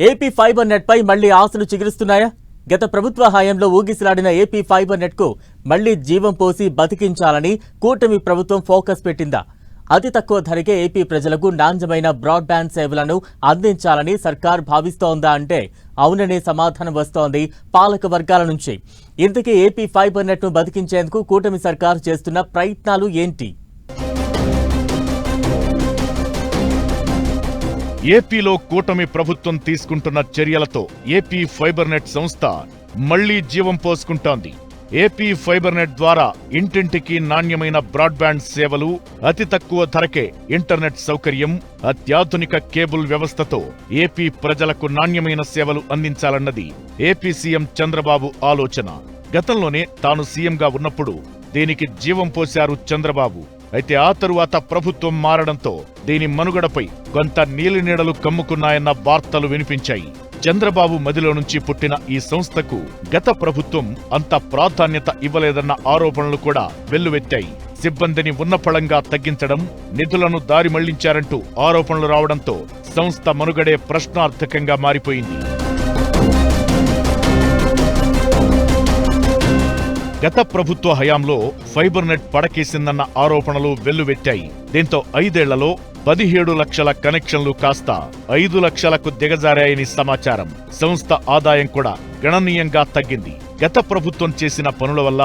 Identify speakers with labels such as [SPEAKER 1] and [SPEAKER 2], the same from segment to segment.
[SPEAKER 1] AP fibre net పై మళ్ళీ ఆశలు చిగురుస్తున్నాయా? గత ప్రభుత్వ హయాంలో ఊగిసలాడిన ఏపీ ఫైబర్ నెట్కు మళ్ళీ జీవం పోసి బతికించాలని కూటమి ప్రభుత్వం ఫోకస్ పెట్టిందా? అతి తక్కువ ధరకే ఏపీ ప్రజలకు నాణ్యమైన బ్రాడ్బ్యాండ్ సేవలను అందించాలని సర్కార్ భావిస్తోందా అంటే అవుననే సమాధానం వస్తోంది పాలక వర్గాల నుంచి. ఇంతకీ ఏపీ ఫైబర్ నెట్ను బతికించేందుకు కూటమి సర్కార్ చేస్తున్న ప్రయత్నాలు ఏంటి?
[SPEAKER 2] ఏపీలో కూటమి ప్రభుత్వం తీసుకుంటున్న చర్యలతో ఏపీ ఫైబర్నెట్ సంస్థ మళ్ళీ జీవం పోసుకుంటోంది. ఏపీ ఫైబర్నెట్ ద్వారా ఇంటింటికి నాణ్యమైన బ్రాడ్బ్యాండ్ సేవలు అతి తక్కువ ధరకే ఇంటర్నెట్ సౌకర్యం అత్యాధునిక కేబుల్ వ్యవస్థతో ఏపీ ప్రజలకు నాణ్యమైన సేవలు అందించాలన్నది ఏపీ సీఎం చంద్రబాబు ఆలోచన. గతంలోనే తాను సీఎంగా ఉన్నప్పుడు దీనికి జీవం పోశారు చంద్రబాబు. అయితే ఆ తరువాత ప్రభుత్వం మారడంతో దీని మనుగడపై కొంత నీలినీడలు కమ్ముకున్నాయన్న వార్తలు వినిపించాయి. చంద్రబాబు మదిలో నుంచి పుట్టిన ఈ సంస్థకు గత ప్రభుత్వం అంత ప్రాధాన్యత ఇవ్వలేదన్న ఆరోపణలు కూడా వెల్లువెత్తాయి. సిబ్బందిని ఉన్నపళంగా తగ్గించడం నిధులను దారి మళ్ళించారంటూ ఆరోపణలు రావడంతో సంస్థ మనుగడే ప్రశ్నార్థకంగా మారిపోయింది. గత ప్రభుత్వ హయాంలో ఫైబర్ నెట్ పడకేసిందన్న ఆరోపణలు వెల్లువెట్టాయి. దీంతో ఐదేళ్ళలో పదిహేడు లక్షల కనెక్షన్లు కాస్త ఐదు లక్షలకు దిగజారాయని సమాచారం. సంస్థ ఆదాయం కూడా గణనీయంగా తగ్గింది. గత ప్రభుత్వం చేసిన పనుల వల్ల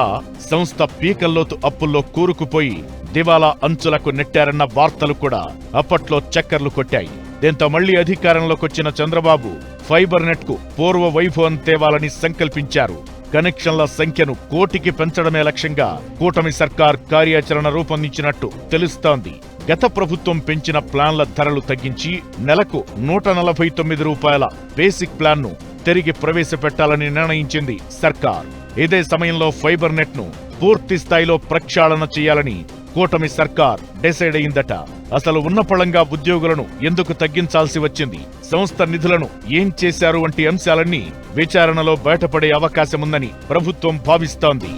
[SPEAKER 2] సంస్థ పీకల్లోతు అప్పుల్లో కూరుకుపోయి దివాలా అంచులకు నెట్టారన్న వార్తలు కూడా అప్పట్లో చక్కర్లు కొట్టాయి. దీంతో మళ్ళీ అధికారంలోకొచ్చిన చంద్రబాబు ఫైబర్ నెట్కు పూర్వ వైభవం తేవాలని సంకల్పించారు. కనెక్షన్ల సంఖ్యను కోటికి పెంచడమే లక్ష్యంగా కూటమి సర్కార్ కార్యాచరణ రూపొందించినట్టు తెలుస్తోంది. గత ప్రభుత్వం పెంచిన ప్లాన్ల ధరలు తగ్గించి నెలకు నూట నలభై తొమ్మిది రూపాయల బేసిక్ ప్లాన్ను తిరిగి ప్రవేశపెట్టాలని నిర్ణయించింది సర్కార్. ఇదే సమయంలో ఫైబర్ నెట్ను పూర్తి స్థాయిలో ప్రక్షాళన చేయాలని కూటమి సర్కార్ డిసైడ్ అయిందట. అసలు ఉన్నపళంగా ఉద్యోగులను ఎందుకు తగ్గించాల్సి వచ్చింది? సంస్థ నిధులను ఏం చేశారు వంటి అంశాలన్నీ విచారణలో బయటపడే అవకాశముందని ప్రభుత్వం భావిస్తోంది.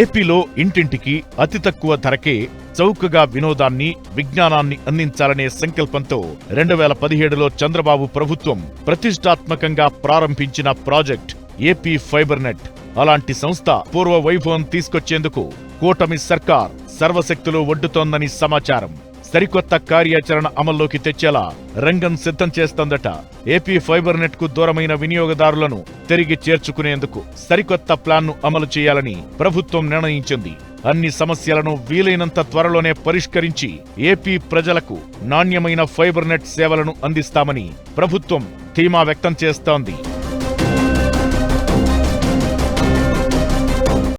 [SPEAKER 2] ఏపీలో ఇంటింటికి అతి తక్కువ ధరకే చౌకగా వినోదాన్ని విజ్ఞానాన్ని అందించాలనే సంకల్పంతో రెండు వేల పదిహేడులో చంద్రబాబు ప్రభుత్వం ప్రతిష్టాత్మకంగా ప్రారంభించిన ప్రాజెక్ట్ ఏపీ ఫైబర్ నెట్ అలాంటి సంస్థ పూర్వ వైభవం తీసుకొచ్చేందుకు కూటమి సర్కార్ సర్వశక్తులు ఒడ్డుతోందని సమాచారం. సరికొత్త కార్యాచరణ అమల్లోకి తెచ్చేలా రంగం సిద్ధం చేస్తోందట. ఏపీ ఫైబర్ నెట్కు దూరమైన వినియోగదారులను తిరిగి చేర్చుకునేందుకు సరికొత్త ప్లాన్ను అమలు చేయాలని ప్రభుత్వం నిర్ణయించింది. అన్ని సమస్యలను వీలైనంత త్వరలోనే పరిష్కరించి ఏపీ ప్రజలకు నాణ్యమైన ఫైబర్ నెట్ సేవలను అందిస్తామని ప్రభుత్వం ధీమా వ్యక్తం చేస్తోంది.